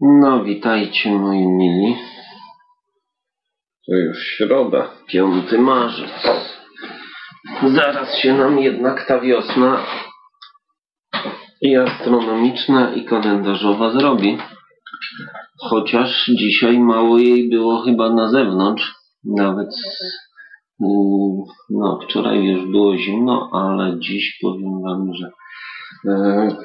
No, witajcie moi mili. To już środa, 5 marzec. Zaraz się nam jednak ta wiosna i astronomiczna i kalendarzowa zrobi. Chociaż dzisiaj mało jej było chyba na zewnątrz. Nawet mm, no, wczoraj już było zimno, ale dziś powiem wam, że e,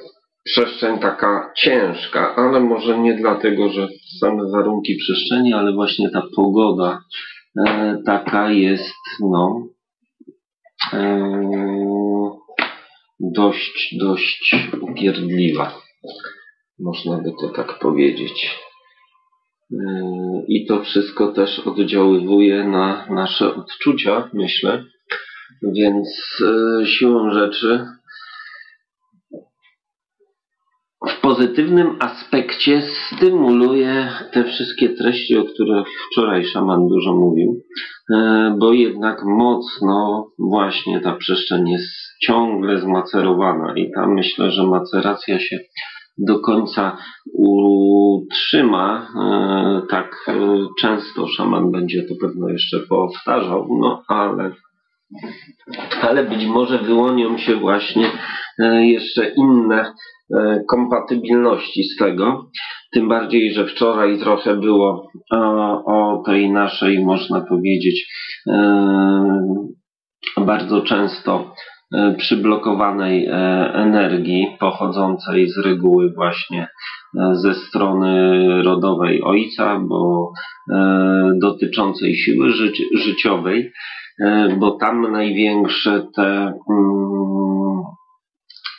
przestrzeń taka ciężka, ale może nie dlatego, że same warunki przestrzeni, ale właśnie ta pogoda e, taka jest, no, e, dość, dość upierdliwa. Można by to tak powiedzieć. E, I to wszystko też oddziaływuje na nasze odczucia, myślę. Więc e, siłą rzeczy w pozytywnym aspekcie stymuluje te wszystkie treści, o których wczoraj szaman dużo mówił, e, bo jednak mocno właśnie ta przestrzeń jest ciągle zmacerowana i tam myślę, że maceracja się do końca utrzyma. E, tak e, często szaman będzie to pewno jeszcze powtarzał, no ale ale być może wyłonią się właśnie jeszcze inne kompatybilności z tego. Tym bardziej, że wczoraj trochę było o, o tej naszej, można powiedzieć, e, bardzo często e, przyblokowanej energii pochodzącej z reguły właśnie ze strony rodowej ojca, bo dotyczącej siły życiowej, bo tam największe te mm,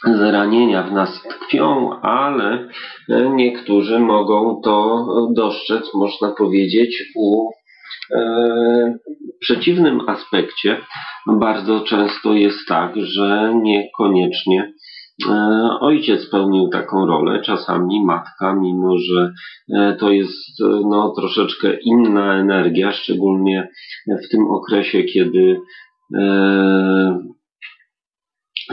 zranienia w nas tkwią, ale e, niektórzy mogą to dostrzec, można powiedzieć, u e, przeciwnym aspekcie. Bardzo często jest tak, że niekoniecznie e, ojciec pełnił taką rolę, czasami matka, mimo że to jest no, troszeczkę inna energia, szczególnie w tym okresie, kiedy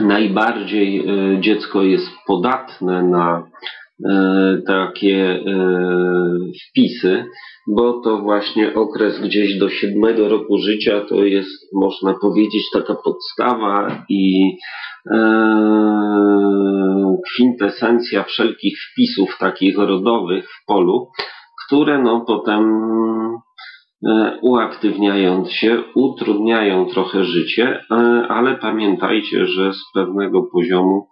najbardziej e, dziecko jest podatne na e, takie e, wpisy, bo to właśnie okres gdzieś do siódmego roku życia to jest, można powiedzieć, taka podstawa i kwintesencja wszelkich wpisów takich rodowych w polu, które no potem uaktywniając się, utrudniają trochę życie, e, ale pamiętajcie, że z pewnego poziomu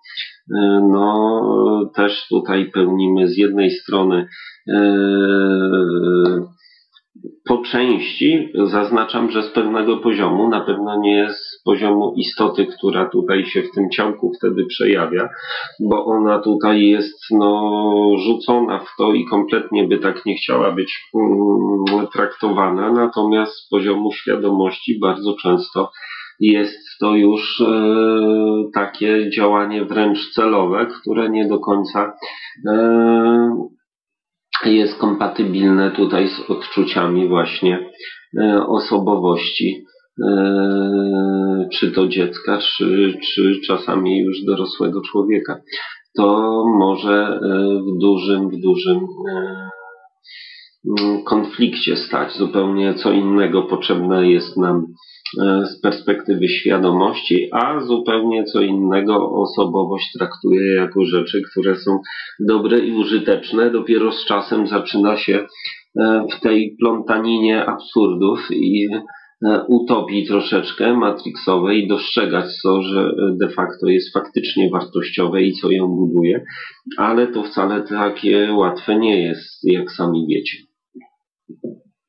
e, no, też tutaj pełnimy z jednej strony po części zaznaczam, że z pewnego poziomu, na pewno nie z poziomu istoty, która tutaj się w tym ciałku wtedy przejawia, bo ona tutaj jest no, rzucona w to i kompletnie by tak nie chciała być mm, traktowana, natomiast z poziomu świadomości bardzo często jest to już e, takie działanie wręcz celowe, które nie do końca e, jest kompatybilne tutaj z odczuciami właśnie e, osobowości, e, czy to dziecka, czy, czy czasami już dorosłego człowieka. To może e, w dużym, w dużym konflikcie stać. Zupełnie co innego potrzebne jest nam z perspektywy świadomości, a zupełnie co innego osobowość traktuje jako rzeczy, które są dobre i użyteczne. Dopiero z czasem zaczyna się e, w tej plątaninie absurdów i e, utopii troszeczkę matrixowej dostrzegać co, że de facto jest faktycznie wartościowe i co ją buduje, ale to wcale takie łatwe nie jest, jak sami wiecie.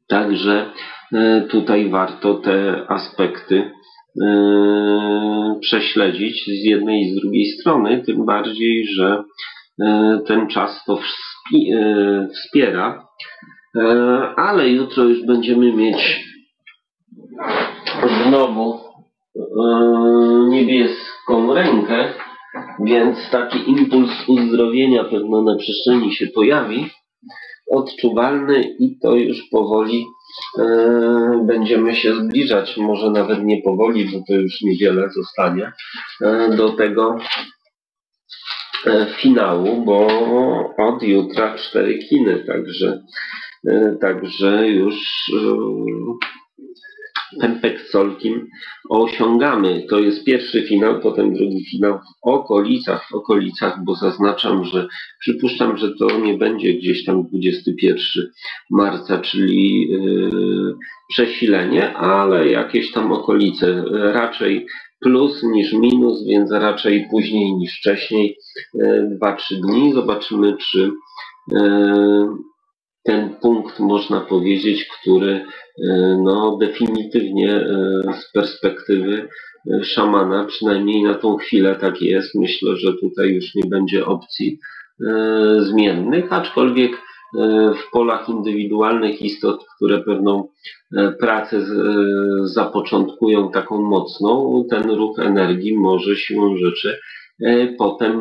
Także E, tutaj warto te aspekty e, prześledzić z jednej i z drugiej strony, tym bardziej, że e, ten czas to wspiera, ale jutro już będziemy mieć znowu niebieską rękę, więc taki impuls uzdrowienia pewno na przestrzeni się pojawi, odczuwalny i to już powoli E, będziemy się zbliżać, może nawet nie powoli, bo to już niewiele zostanie, e, do tego finału, bo od jutra cztery kiny, także, także już Tempek Solkim osiągamy. To jest pierwszy finał, potem drugi finał w okolicach, w okolicach, bo zaznaczam, że przypuszczam, że to nie będzie gdzieś tam 21 marca, czyli yy, przesilenie, ale jakieś tam okolice. Raczej plus niż minus, więc raczej później niż wcześniej, 2-3 yy, dni. Zobaczymy, czy yy, ten punkt, można powiedzieć, który e, no, definitywnie e, z perspektywy e, szamana, przynajmniej na tą chwilę tak jest. Myślę, że tutaj już nie będzie opcji zmiennych, aczkolwiek w polach indywidualnych istot, które pewną pracę zapoczątkują taką mocną, ten ruch energii może siłą rzeczy potem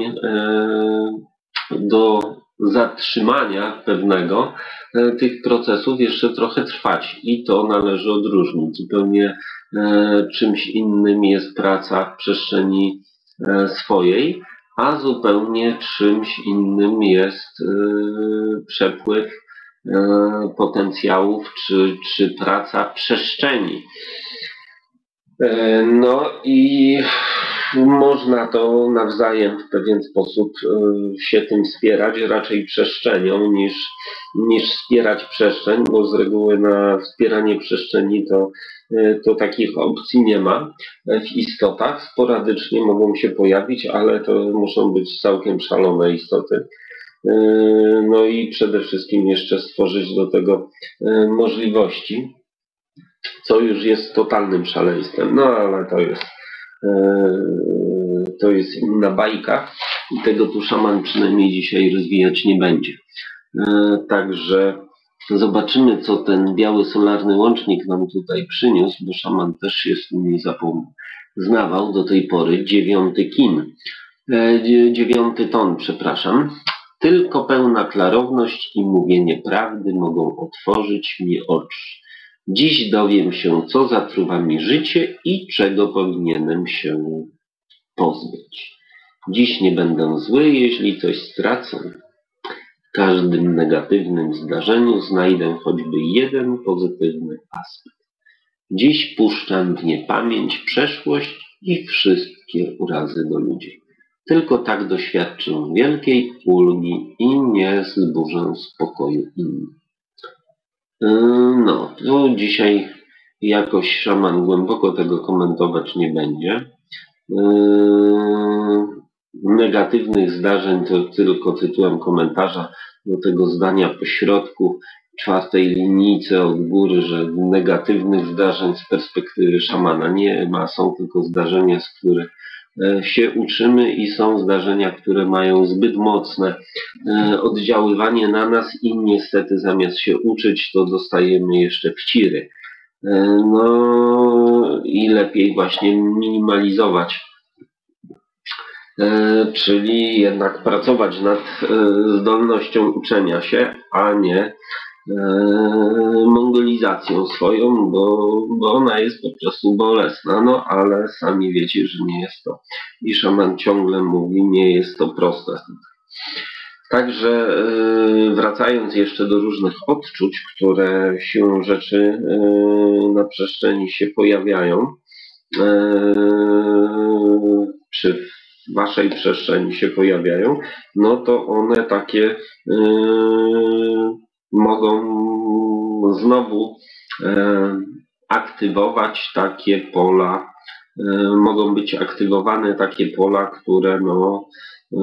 do zatrzymania pewnego e, tych procesów jeszcze trochę trwać i to należy odróżnić. Zupełnie e, czymś innym jest praca w przestrzeni e, swojej, a zupełnie czymś innym jest przepływ potencjałów czy, czy praca przestrzeni. No i można to nawzajem w pewien sposób e, się tym wspierać, raczej przestrzenią niż, niż wspierać przestrzeń, bo z reguły na wspieranie przestrzeni to, e, to takich opcji nie ma w istotach. Sporadycznie mogą się pojawić, ale to muszą być całkiem szalone istoty. E, no i przede wszystkim jeszcze stworzyć do tego możliwości, co już jest totalnym szaleństwem. No ale to jest to jest inna bajka i tego tu szaman przynajmniej dzisiaj rozwijać nie będzie. E, także zobaczymy, co ten biały solarny łącznik nam tutaj przyniósł, bo szaman też się z tym nie zapoznawał do tej pory. Dziewiąty kin, e, dziewiąty ton, przepraszam. Tylko pełna klarowność i mówienie prawdy mogą otworzyć mi oczy. Dziś dowiem się, co zatruwa mi życie i czego powinienem się pozbyć. Dziś nie będę zły, jeśli coś stracę. W każdym negatywnym zdarzeniu znajdę choćby jeden pozytywny aspekt. Dziś puszczam w niepamięć przeszłość i wszystkie urazy do ludzi. Tylko tak doświadczę wielkiej ulgi i nie zburzę spokoju innych. No, tu dzisiaj jakoś szaman głęboko tego komentować nie będzie. Negatywnych zdarzeń to tylko tytułem komentarza do tego zdania po środku czwartej linijce od góry, że negatywnych zdarzeń z perspektywy szamana nie ma, są tylko zdarzenia, z których się uczymy i są zdarzenia, które mają zbyt mocne e, oddziaływanie na nas i niestety zamiast się uczyć, to dostajemy jeszcze wciry. E, no i lepiej właśnie minimalizować, czyli jednak pracować nad zdolnością uczenia się, a nie E, mongolizacją swoją, bo, bo ona jest po prostu bolesna, no ale sami wiecie, że nie jest to. I szaman ciągle mówi, nie jest to proste. Także e, wracając jeszcze do różnych odczuć, które siłą rzeczy e, na przestrzeni się pojawiają, czy w waszej przestrzeni się pojawiają, no to one takie mogą znowu e, aktywować takie pola, e, mogą być aktywowane takie pola, które no, e,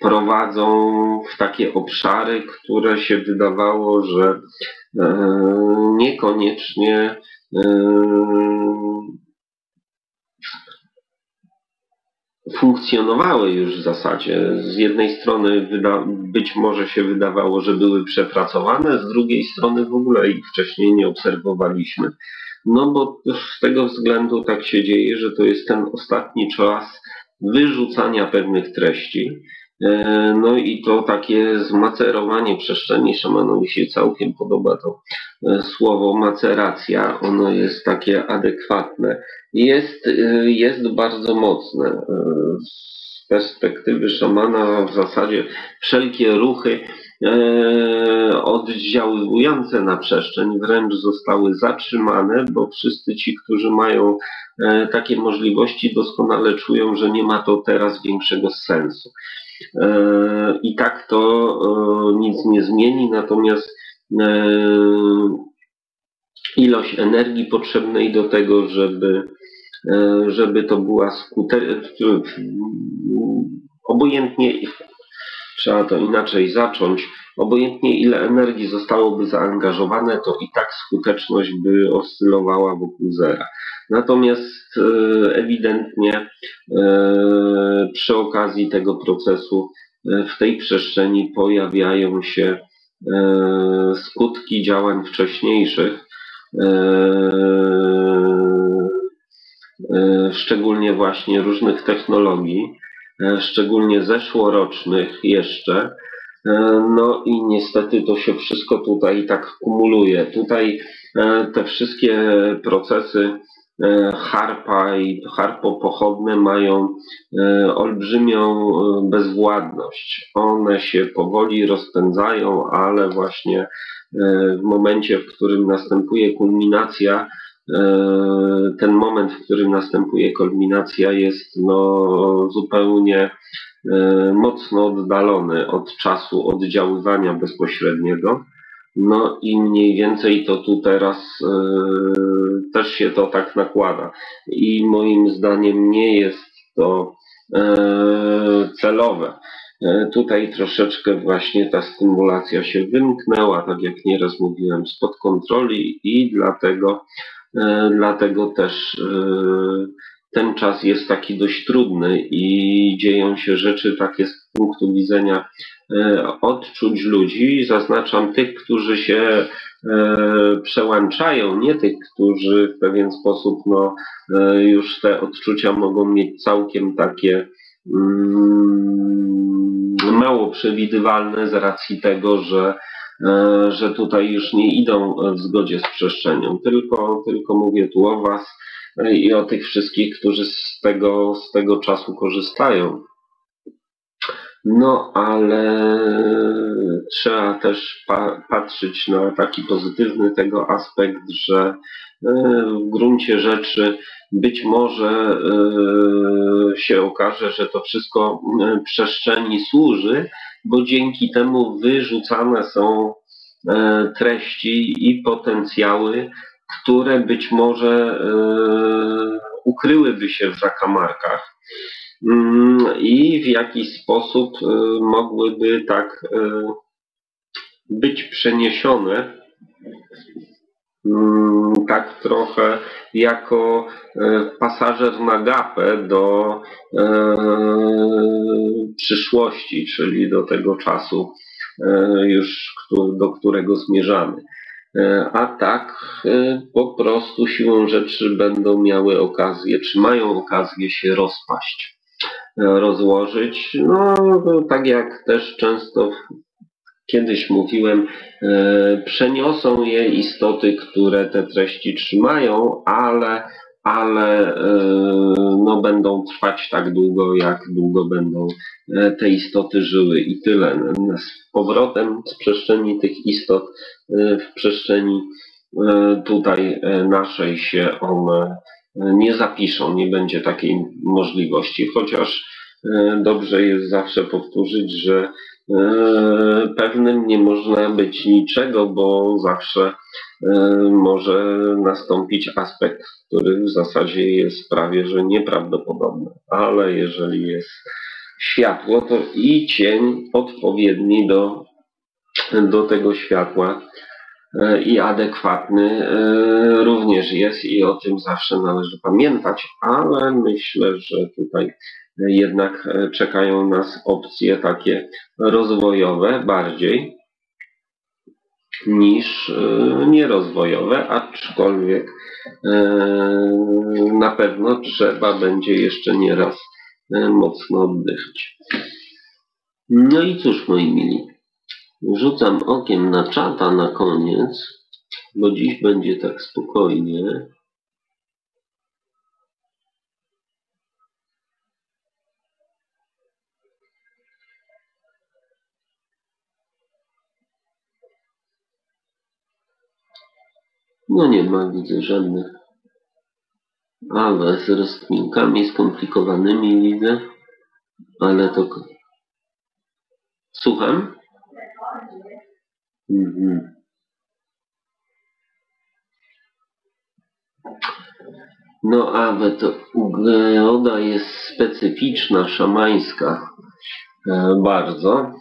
prowadzą w takie obszary, które się wydawało, że niekoniecznie funkcjonowały już w zasadzie. Z jednej strony być może się wydawało, że były przepracowane, z drugiej strony w ogóle ich wcześniej nie obserwowaliśmy. No bo z tego względu tak się dzieje, że to jest ten ostatni czas wyrzucania pewnych treści. E, no i to takie zmacerowanie przestrzeni szamanowi się całkiem podoba to e, słowo maceracja. Ono jest takie adekwatne jest, y, jest bardzo mocne. Y, perspektywy szamana w zasadzie wszelkie ruchy e, oddziaływujące na przestrzeń wręcz zostały zatrzymane, bo wszyscy ci, którzy mają e, takie możliwości, doskonale czują, że nie ma to teraz większego sensu. E, I tak to nic nie zmieni, natomiast ilość energii potrzebnej do tego, żeby, żeby to była skuteczna, obojętnie, trzeba to inaczej zacząć, obojętnie ile energii zostałoby zaangażowane, to i tak skuteczność by oscylowała wokół zera. Natomiast ewidentnie przy okazji tego procesu w tej przestrzeni pojawiają się skutki działań wcześniejszych, szczególnie właśnie różnych technologii, szczególnie zeszłorocznych jeszcze. No i niestety to się wszystko tutaj tak kumuluje. Tutaj te wszystkie procesy E, harpa i harpo pochodne mają e, olbrzymią e, bezwładność. One się powoli rozpędzają, ale właśnie w momencie, w którym następuje kulminacja, ten moment, w którym następuje kulminacja jest no, zupełnie mocno oddalony od czasu oddziaływania bezpośredniego. No i mniej więcej to tu teraz yy, też się to tak nakłada. I moim zdaniem nie jest to celowe. Tutaj troszeczkę właśnie ta stymulacja się wymknęła, tak jak nieraz mówiłem, spod kontroli i dlatego, dlatego też ten czas jest taki dość trudny i dzieją się rzeczy takie z punktu widzenia e, odczuć ludzi. Zaznaczam tych, którzy się e, przełączają, nie tych, którzy w pewien sposób no, e, już te odczucia mogą mieć całkiem takie mm, mało przewidywalne z racji tego, że że tutaj już nie idą w zgodzie z przestrzenią, tylko, tylko mówię tu o Was, i o tych wszystkich, którzy z tego, z tego czasu korzystają. No, ale trzeba też pa patrzeć na taki pozytywny tego aspekt, że e, w gruncie rzeczy być może e, się okaże, że to wszystko e, przestrzeni służy, bo dzięki temu wyrzucane są treści i potencjały, które być może ukryłyby się w zakamarkach i w jakiś sposób e, mogłyby tak e, być przeniesione mm, tak trochę jako pasażer na gapę do przyszłości, czyli do tego czasu już do którego zmierzamy. A tak po prostu siłą rzeczy będą miały okazję, czy mają okazję się rozpaść, rozłożyć. No, tak jak też często kiedyś mówiłem, przeniosą je istoty, które te treści trzymają, ale ale e, no, będą trwać tak długo, jak długo będą e, te istoty żyły i tyle. Z powrotem z przestrzeni tych istot e, w przestrzeni tutaj naszej się one nie zapiszą, nie będzie takiej możliwości, chociaż dobrze jest zawsze powtórzyć, że pewnym nie można być niczego, bo zawsze może nastąpić aspekt który w zasadzie jest prawie że nieprawdopodobny. Ale jeżeli jest światło, to i cień odpowiedni do, do tego światła e, i adekwatny e, również jest i o tym zawsze należy pamiętać, ale myślę, że tutaj jednak e, czekają nas opcje takie rozwojowe bardziej niż nierozwojowe, aczkolwiek E, na pewno trzeba będzie jeszcze nieraz e, mocno oddychać. No i cóż, moi mili, rzucam okiem na czata na koniec, bo dziś będzie tak spokojnie. No nie ma, widzę żadnych. Ale z rozkminkami skomplikowanymi widzę. Ale to... Słucham? Mhm. No ale to geoda jest specyficzna, szamańska e, bardzo.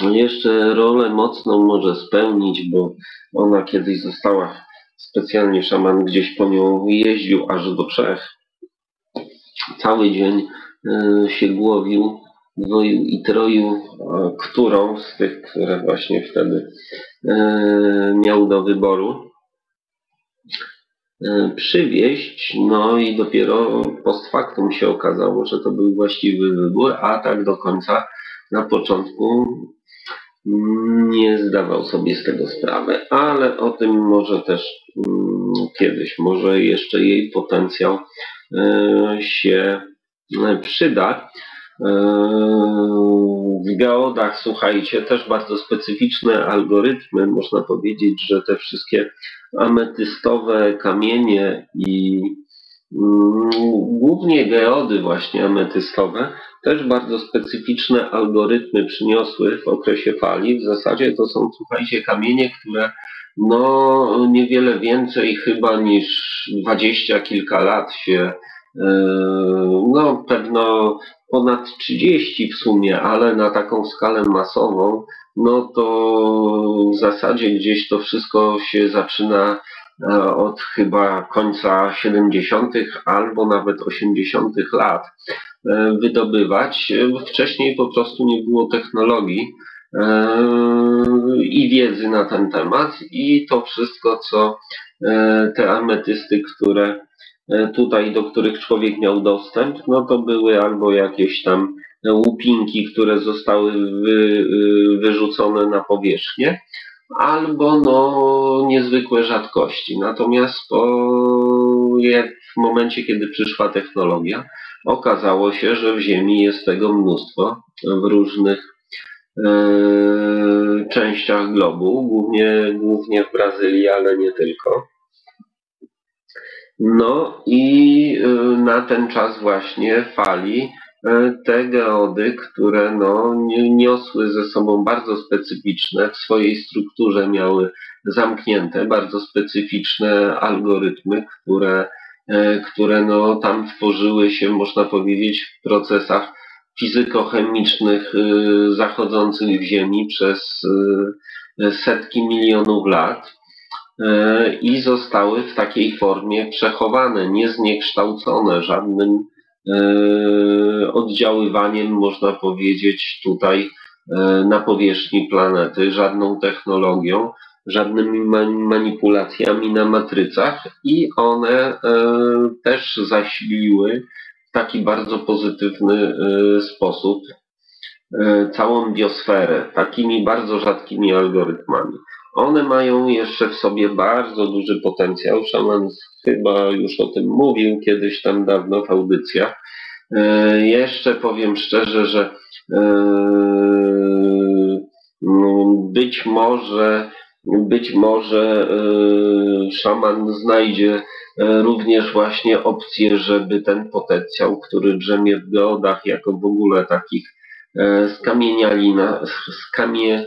Jeszcze rolę mocną może spełnić, bo ona kiedyś została specjalnie szaman gdzieś po nią jeździł aż do Czech. Cały dzień e, się głowił, dwoił i troił, którą z tych, które właśnie wtedy e, miał do wyboru E, przywieźć, no i dopiero post factum się okazało, że to był właściwy wybór, a tak do końca na początku nie zdawał sobie z tego sprawy, ale o tym może też mm, kiedyś, może jeszcze jej potencjał e, się e, przyda. W geodach, słuchajcie, też bardzo specyficzne algorytmy. Można powiedzieć, że te wszystkie ametystowe kamienie i mm, głównie geody właśnie ametystowe też bardzo specyficzne algorytmy przyniosły w okresie fali. W zasadzie to są, słuchajcie, kamienie, które no niewiele więcej chyba niż dwadzieścia kilka lat się e, no pewno ponad 30 w sumie, ale na taką skalę masową, no to w zasadzie gdzieś to wszystko się zaczyna e, od chyba końca 70. albo nawet 80. lat e, wydobywać. Wcześniej po prostu nie było technologii i wiedzy na ten temat i to wszystko, co te ametysty, które E, tutaj, do których człowiek miał dostęp, no to były albo jakieś tam łupinki, które zostały wy, y, wyrzucone na powierzchnię, albo no niezwykłe rzadkości. Natomiast po, w momencie, kiedy przyszła technologia, okazało się, że w Ziemi jest tego mnóstwo w różnych e, częściach globu, głównie, głównie w Brazylii, ale nie tylko. No i y, na ten czas właśnie fali y, te geody, które no, niosły ze sobą bardzo specyficzne, w swojej strukturze miały zamknięte, bardzo specyficzne algorytmy, które, które no, tam tworzyły się, można powiedzieć, w procesach fizykochemicznych zachodzących w Ziemi przez setki milionów lat. E, i zostały w takiej formie przechowane, niezniekształcone żadnym oddziaływaniem, można powiedzieć, tutaj na powierzchni planety, żadną technologią, żadnymi manipulacjami na matrycach i one też zasiliły taki bardzo pozytywny sposób całą biosferę, takimi bardzo rzadkimi algorytmami. One mają jeszcze w sobie bardzo duży potencjał. Szaman chyba już o tym mówił kiedyś tam dawno w audycjach. E, jeszcze powiem szczerze, że no, być może być może e, szaman znajdzie e, również właśnie opcję, żeby ten potencjał, który drzemie w geodach jako w ogóle takich e, skamienialina, skamie,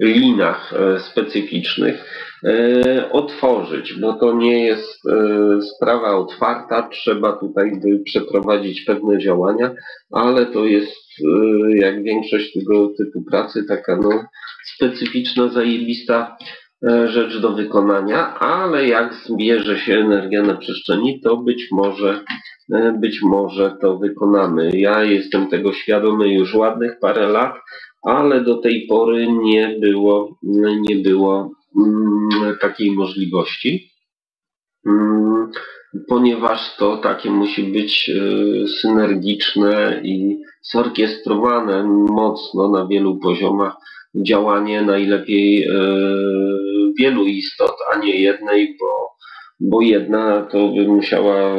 linach e, specyficznych otworzyć, bo to nie jest sprawa otwarta, trzeba tutaj przeprowadzić pewne działania, ale to jest jak większość tego typu pracy taka no, specyficzna, zajebista rzecz do wykonania, ale jak zbierze się energia na przestrzeni, to być może być może to wykonamy. Ja jestem tego świadomy już ładnych parę lat, ale do tej pory nie było, nie było mm, takiej możliwości, mm, ponieważ to takie musi być e, synergiczne i zorkiestrowane mocno na wielu poziomach działanie najlepiej e, wielu istot, a nie jednej, bo, bo jedna to by musiała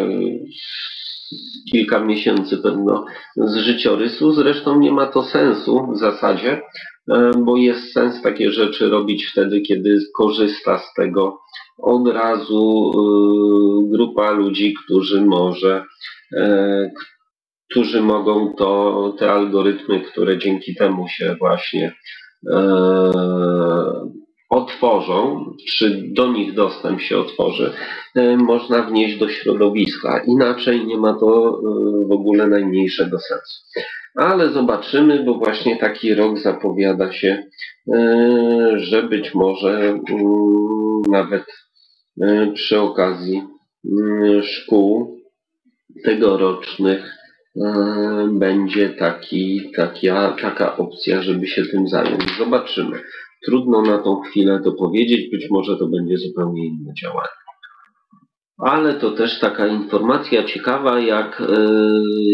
kilka miesięcy pewno z życiorysu. Zresztą nie ma to sensu w zasadzie, e, bo jest sens takie rzeczy robić wtedy, kiedy korzysta z tego od razu e, grupa ludzi, którzy może, którzy mogą to, te algorytmy, które dzięki temu się właśnie otworzą, czy do nich dostęp się otworzy, można wnieść do środowiska. Inaczej nie ma to w ogóle najmniejszego sensu ale zobaczymy, bo właśnie taki rok zapowiada się, e, że być może mm, nawet e, przy okazji mm, szkół tegorocznych e, będzie taki, taka, taka opcja, żeby się tym zająć. Zobaczymy. Trudno na tą chwilę to powiedzieć, być może to będzie zupełnie inne działanie. Ale to też taka informacja ciekawa, jak e,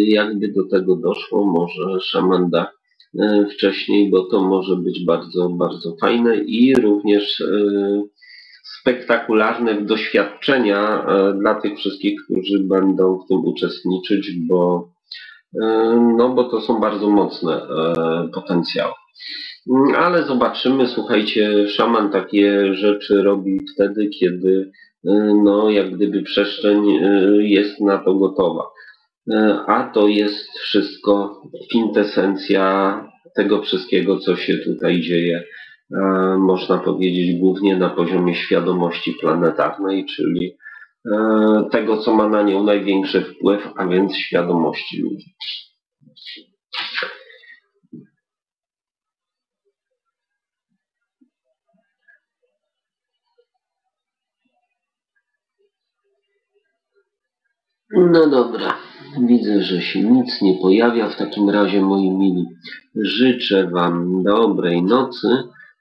jakby do tego doszło, może szamanda e, wcześniej, bo to może być bardzo, bardzo fajne i również e, spektakularne doświadczenia dla tych wszystkich, którzy będą w tym uczestniczyć, bo, no, bo to są bardzo mocne potencjały. Ale zobaczymy, słuchajcie, szaman takie rzeczy robi wtedy, kiedy no jak gdyby przestrzeń y, jest na to gotowa. A to jest wszystko kwintesencja tego wszystkiego, co się tutaj dzieje, można powiedzieć głównie na poziomie świadomości planetarnej, czyli tego, co ma na nią największy wpływ, a więc świadomości ludzi. No dobra, widzę, że się nic nie pojawia. W takim razie, moi mili, życzę Wam dobrej nocy.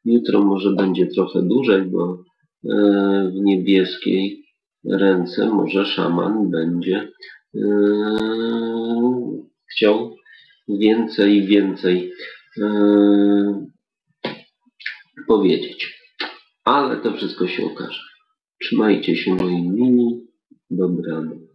Jutro może będzie trochę dłużej, bo e, w niebieskiej ręce może szaman będzie e, chciał więcej, więcej e, powiedzieć. Ale to wszystko się okaże. Trzymajcie się moi mili. Dobranoc.